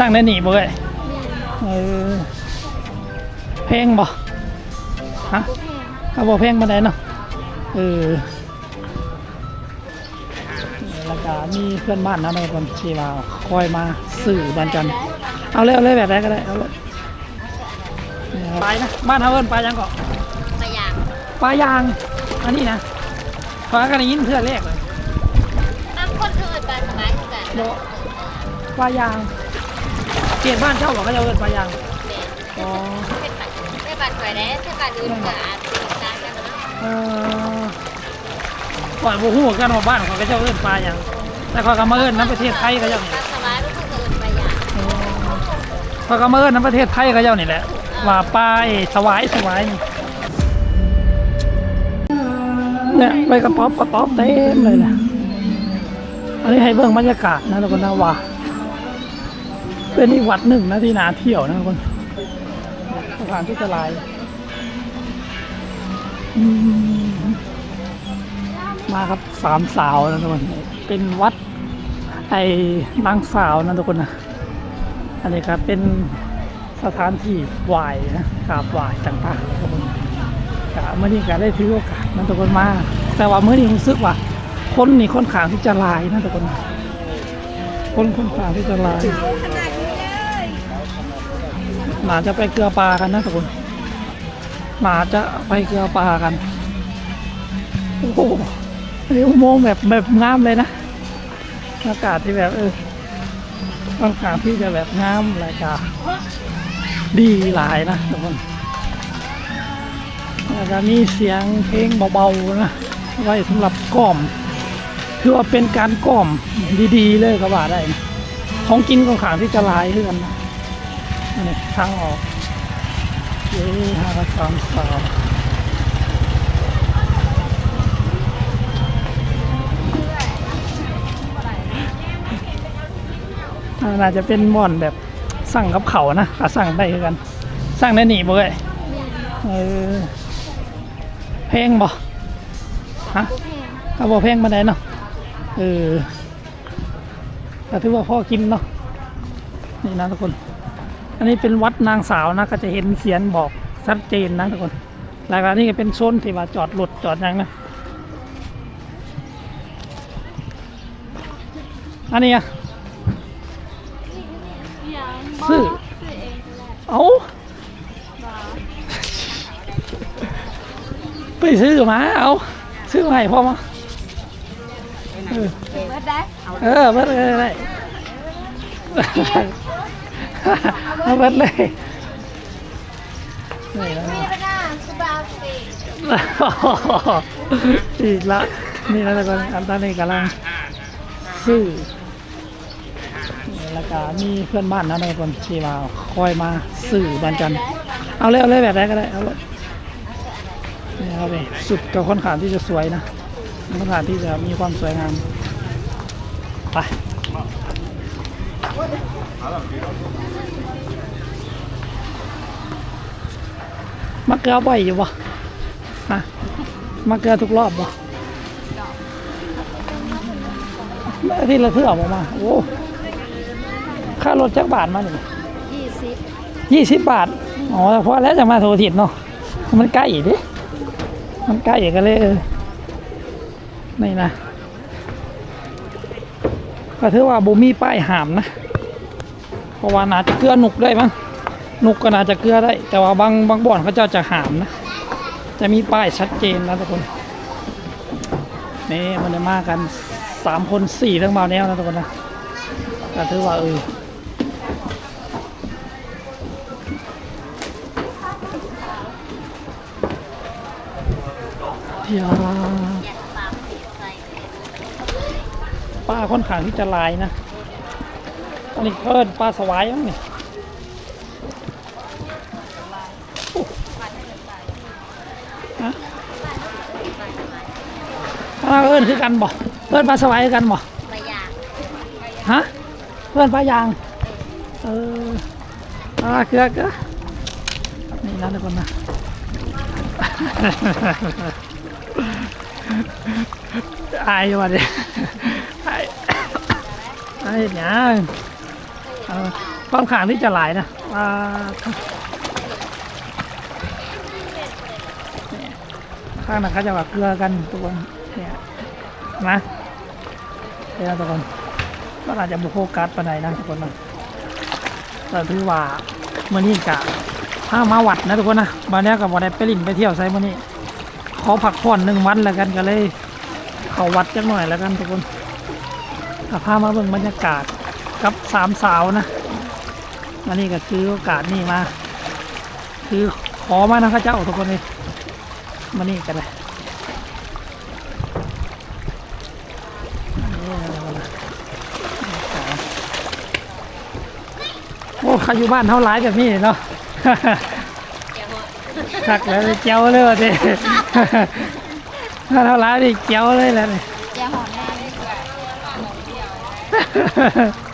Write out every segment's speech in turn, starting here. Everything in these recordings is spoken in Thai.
สั่งได้หนีบ่เอ้ยเออเพลงบ่ฮะเขาบอกเพลงมาได้เนาะเออแล้วก็มีเพื่อนบ้านนะในคนที่ว่าคอยมาสื่อบันจันเอาเลยเอาเลยแบบไหนก็ได้เอาเลยนี่ครับไปนะบ้านเฮาเอิ้นปลายังเกาะมาอย่างปลายางอันนี้นะฟ้ากันได้ยินเพื่อนแรกเลยบางคนคือปลาสบายคือกันโดปลายาง เกียรบ้านเจ้าบอกก็จะเอิ้นปลายางแม่อ๋อเป็นปลาเป็นปลาสวยได้เป็นปลาอื่นก็อาจจะต่างกันนะเออก่อนบูฮู้กันว่าบ้านเขาก็จะเอิ้นปลาย่างแต่เขาก็มาเอิ้นน้ำประเทศไทยก็เจ้านี่สบายก็คืออื่นปลาอย่างเขาก็มาเอิ้นน้ำประเทศไทยก็เจ้านี่แหละว่าปลาไอ้สวายสวายเนี่ยใบกระป๋อบกระป๋อบเต็มเลยนะอันนี้ให้เบิ่งบรรยากาศนะทุกคนนะว่า เป็นอีกวัดหนึ่งนะที่นาเที่ยวนะทุกคนสถานที่จะลายมาครับสามสาวนะทุกคนเป็นวัดไอ้นางสาวนะทุกคนนะอันนี้ครับเป็นสถานที่ไหว้นะกราบไหวต่างๆนะทุกคนกะเมื่อนี้ก็ได้ถือโอกาสนะทุกคนมาแต่ว่าเมื่อนี้รู้สึกว่า คนนี่ค่อนข้างที่จะลายนะทุกคน คนค่อนข้างที่จะลาย น่าจะไปเกลือปลากันนะทุกคนน่าจะไปเกลือปลากัน โอ้โหอันนี้อุโมงแบบแบบงามเลยนะ อากาศที่แบบเอออากาศที่จะแบบงามรายกาดีหลายนะทุกคนแล้วก็มีเสียงเพลงเบาๆนะไว้สำหรับกล่อมคือว่าเป็นการกล่อมดีๆเลยก็ว่าได้นะของกินของขางที่จะลายเรื่องนะ นี่ทางออกเย้ห้าสามสามน่าจะเป็นม่อนแบบสั่งกับเขานะขาสั่งได้คือกัน สั่งได้หนีบ่เลยเออเพลงบ่ฮะเขาบอกเพลงมาได้เนาะเออแต่ถือว่าพ่อกินเนาะนี่นะทุกคน อันนี้เป็นวัดนางสาวนะก็จะเห็นเขียนบอกชัดเจนนะทุกคนแล้วก็นี่ก็เป็นโซนที่ว่าจอดรถจอดหยังนะอันนี้อะซื้อเอาไปซื้อมาเอาซื้อมาให้พ่อมาเออเบิดได้เออเบิดเลยได้ เอาเบิดเลยนี่นะมีปะน้าสบายสิอีกละนี่นะทุกคนอันตอนนี้กำลังซื้อนี่แล้วก็มีเพื่อนบ้านนะในคนที่มาคอยมาซื้อบันจันเอาเลยเอาเลยแบบไหนก็ได้เอาเลยนี่ครับเองสุดกับค่อนข้างที่จะสวยนะค่อนข้างที่จะมีความสวยงามไป มาเกลือบ่อยอยู่ปะฮะมาเกลือทุกรอบปะอาที่ละเทื่อออกมา โอ้ ค่ารถจักบาทมาหนึ่งยี่สิบยี่สิบบาท อ๋อเพราะแล้วจะมาโทรถิดเนาะ มันใกล้ดิ มันใกล้กันเลยเออนี่นะก็ถือว่าบูมีป้ายหามนะ เพราะว่าน่าจะเกลือหนุกได้มั้งหนุกก็น่าจะเกลือได้ แต่ว่าบางบางบ่อนเขาจ้าจะหามนะ จะมีป้ายชัดเจนนะทุกคนนี่มันจะมากันสามคนสี่เรื่องเบาแนวนะทุกคนนะก็ถือว่าเอออยากปลาปลาค่อนข้างที่จะลายนะ อันนี้เพิ่นปลาสวายมั้งนี่โอ้ฮะปลาเอิ้นคือกันบ่เพิ่นปลาสวายคือกันบ่ปลาอย่างฮะเพิ่นปลายางเออปลาเกลือเกลือนี่นะทุกคนนะอายว่ะเดิอายอายหยัง ค่อนข้างที่จะหลายนะข้างหนั้นเขาจะว่าเกลือกันทุกคนเนี่ยนะเนี่ยทุกคนก็อาจจะบุโฟกัสปานใดนะทุกคนนะแต่ถือว่าเมื่อนี้กะถ้ามาวัดนะทุกคนนะมาเนี้ยกับวันได้ไปลินไปเที่ยวไซมื่อนี้ขอผักผ่อนหนึ่งวันแล้วกันก็เลย เขาวัดจักหน่อยแล้วกันทุกคนถ้าพามาเบิ่งบรรยากาศ กับสามสาวนะอันนี้ก็คือโอกาสนี่มา คือขอมานะข้าเจ้าทุกคนเลยมานี่กันเลยโอ้เขาอยู่บ้านเท่าไรแบบนี้เนาะทักแล้วเจ้าเลยว่ะเด้ถ้าเท่าไรนี่เจ้าเลยแหล้วนี่แกหอมแน่อื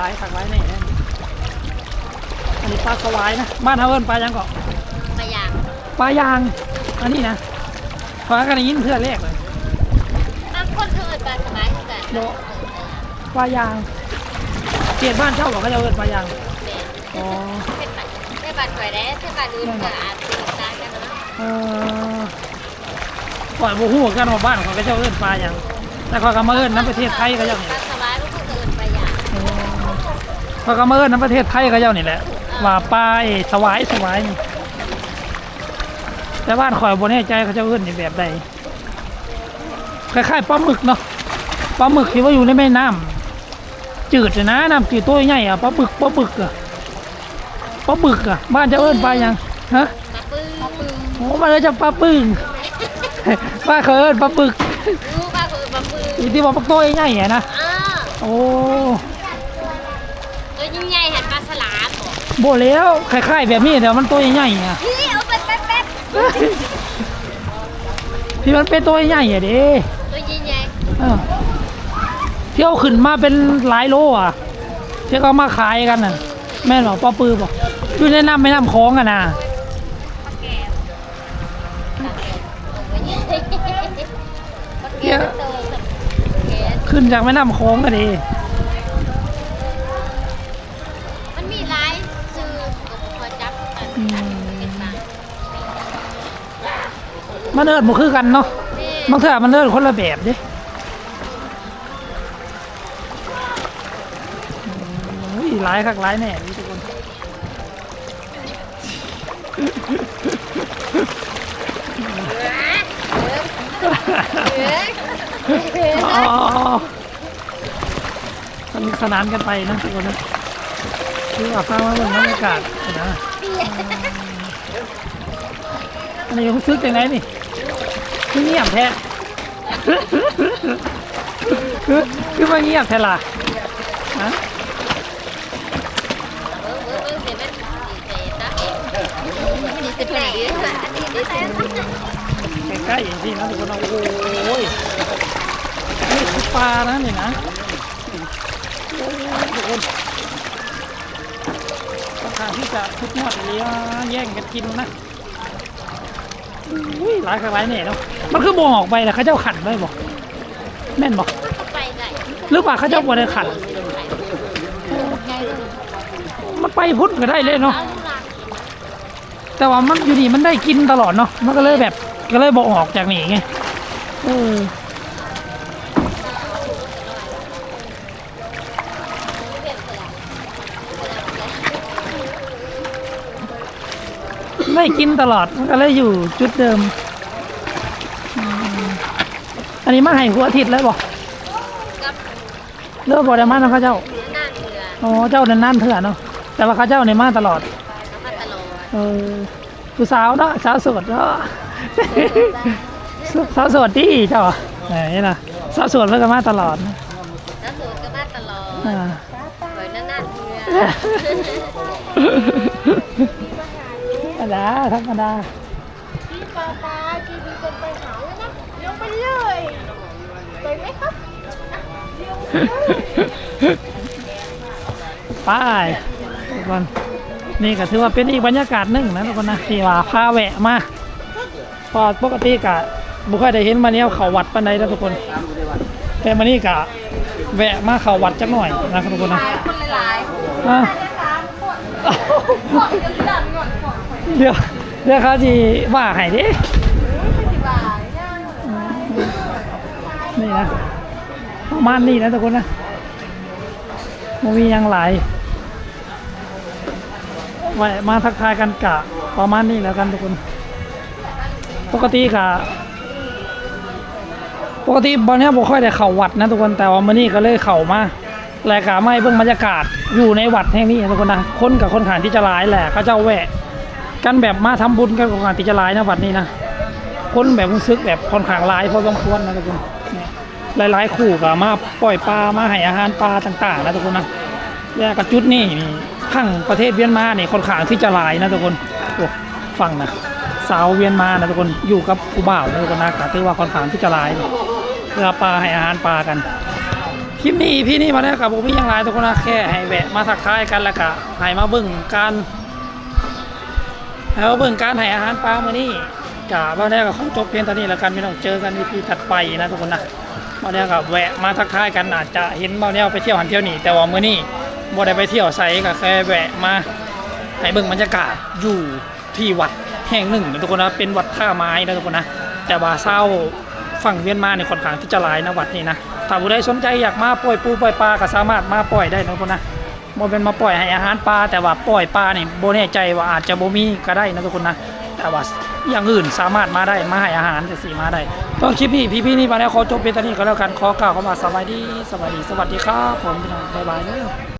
ลาเขาแบบลายถักลายนี่นะอันนี้ปลาสวายนะบ้านเฮาเอิ้นปลายังเกาะมาอย่างปลายาง อันนี้นะฟ้ากันได้ยินเพื่อแรกเลยบางคนเขาเอิดปลาสบายคือกันโลปลายางเกียรบ้านเช่าบอกเขาจะเอิ้นปลายางแม่อ๋อเป็นปัดเป็นปัดสวยได้เป็นปัดอื่นก็อาจจะต่างกันเนาะเออปล่อยบูฮู้กันว่าบ้านเขาก็จะเอิ้นปลายางแต่เขาก็มาเอิ้นน้ำประเทศไทยก็เจ้านี่ปลาสบายมันก็เอิดปลาอย่าง เขาก็มาเอิ้นน้ำประเทศไทยก็เจ้านี่แหละว่าปลาไอ้สวายสวายนี่แต่บ้านข่อยบนแน่ใจเขาจะเอิ้นในแบบใดคล้ายๆปลาหมึกเนาะปลาหมึกที่ว่าอยู่ในแม่น้ำจืดเลยนะน้ำจืดตัวใหญ่อะปลาบึกปลาบึกอะปลาบึกอะบ้านจะเอิ้นปลายังฮะปลาปึ้งปลาปึ้งโอ้มันเลยจะปลาปึ้งบ้านเขาเอิ้นปลาบึกรู้ปลาคือปลาปึ้งอีที่ว่าปลาตัวใหญ่อะนะอ้าโอ้ตัวยิ่ง ใหญ่หันปลาฉลามบ่โบแล้วคล้ายๆแบบนี้แต่มันตัวใหญ่ๆอะพี่เอาไปแป๊บแป๊บที่มันเป็นตัวใหญ่อะเด้ตัวยิ่งใหญ่เออเที่ยวขึ้นมาเป็นหลายโลอะที่เขามาขายกันน่ะ แม่นบอกป้าปือบอกอยู่ในน้ำไม่น้ำคลองอะนะปลาแก้วปลาแก้วปลาแก้วแก้วแก้วขึ้นจากแม่น้ำคลองกันดี มันเอิดมันคือกันเนาะบางเทื่อมันเอิดคนละแบบดิโอ้ยหลายคักหลายแน่นี่ทุกคนอ๋อสนุกสนานกันไปนะทุกคนนะคืออาฟ้ามาเบิ่งบรรยากาศนะอันนี้รู้สึกยังไงนี่ คือเงียบแท้ คือคือว่าเงียบแท้ล่ะฮะใกล้ๆอย่างที่นะทุกคนนะโอ้ยนี่คือปลานะนี่นะทุกคนสถานที่จะทุกหมดเลยแย่งกันกินนะ อุ้ยหลายครั้งหลายเนี่ยเนาะมันคือบ่ออกไปแล้วเขาเจ้าขันไว้บอกแม่นบอกหรือเปล่าเขาเจ้าบ่ได้ขันมันไปพุ่นก็ได้เลยเนาะแต่ว่ามันอยู่นี่มันได้กินตลอดเนาะมันก็เลยแบบก็เลยบ่ออกจากนี่ไงเออ ได้กินตลอดมันก็เลยอยู่จุดเดิมอืมอันนี้มาให้หัวอาทิตย์เลยบอกเลิกบอกได้มานะเขาเจ้าอ๋อเจ้านั่นนั่นเถื่อนเนาะแต่ว่าเขาเจ้าในมาตลอดเออผู้สาวเนาะสาวโสดเนาะสาวโสดที่เจ้าไหนล่ะสาวโสดเพิ่งมาตลอดนะอ่าธรรม ดา ธรรมดาพี่ปาปาจีบีกันไปหาแล้วนะเลี้ยวไปเลยไปไหมครับเลี้ยวไปเลยไปทุกคนนี่ก็ถือว่าเป็นอีกบรรยากาศหนึ่งนะทุกคนนะที่ว่าพาแวะมาเพอปกติกะบุค่อยได้เห็นมาเนี้ยเขาวัดปันใดนะทุกคน แต่มานี่กะแวะมาเขาวัดจักหน่อยนะครับทุกคนนะคนหลายอะๆสามคนคนยังดันก่อนก่อน เดี๋ยวเดี๋ยวเขาจีว่าให้ดิสิบบาย่างนี่นะประมาณนี้นะทุกคนนะมันมียังหลายไว้มาทักทายกันกะประมาณนี้แล้วกันทุกคน ปกติกะปกติบอลเนี้ยบ่ค่อยได้เข้าวัดนะทุกคนแต่ว่ามื้อนี้ก็เลยเข้ามาแลกะไม่เบิ่งบรรยากาศอยู่ในวัดแห่งนี้ทุกคนนะคนกับคนขานที่จะหลายแหละเขาเจ้าแหวะ กันแบบมาทำบุญกันของขานที่จลายนะวัดนี้นะคนแบบรู้สึกแบบค่อนข้างหลายพอสมควรนะทุกคนหลายๆคู่ก็มาปล่อยปลามาให้อาหารปลาต่างๆนะทุกคนนะแล้วก็จุดนี่ทั้งประเทศเวียนมาเนี่ยค่อนข้างที่จะหลายนะทุกคนโอ้ฟังนะสาวเวียนมานะทุกคนอยู่กับผู้บ่าวนะทุกคนนะก็ถือว่าค่อนข้างที่จะหลายเพื่อปลาให้อาหารปลากันคลิปนี้พี่นี่มาแล้วกับผมมีอย่างไรทุกคนนะแค่ให้แวะมาทักทายกันแล้วก็ให้มาเบิ่งการ ให้มาเบิ่งการให้อาหารปลามื้อนี้กะว่าแล้วก็ขอจบเพียงเท่านี้แล้วกันไม่ต้องเจอกันในพีถัดไปนะทุกคนนะมาแล้วก็แวะมาทักทายกันอาจจะเห็นมาแล้วไปเที่ยวหันเที่ยวนี่แต่ว่ามื้อนี้บ่ได้ไปเที่ยวไสก็แค่แวะมาให้เบิ่งบรรยากาศอยู่ที่วัดแห่งหนึ่งนะทุกคนนะเป็นวัดท่าไม้นะทุกคนนะแต่ว่าเศร้าฝั่งเวียนมาในค่อนข้างที่จะหลายนะวัดนี้นะถ้าผู้ใดสนใจอยากมาปล่อยปูปล่อยปลาก็สามารถมาปล่อยได้นะทุกคนนะ โมเป็นมาปล่อยให้อาหารปลาแต่ว่าปล่อยปลาเนี่ยโบแน่ใจว่าอาจจะโบมีก็ได้นะทุกคนนะแต่ว่าอย่างอื่นสามารถมาได้มาให้อาหารจะสีมาได้ต้องคลิปนี้พี่ๆนี่มาแล้วขอจบเป็นตอนนี้ก็แล้วกันขอกล่าวคำว่าสวัสดีสวัสดีสวัสดีครับผมพี่น้องบ๊ายบายเด้อ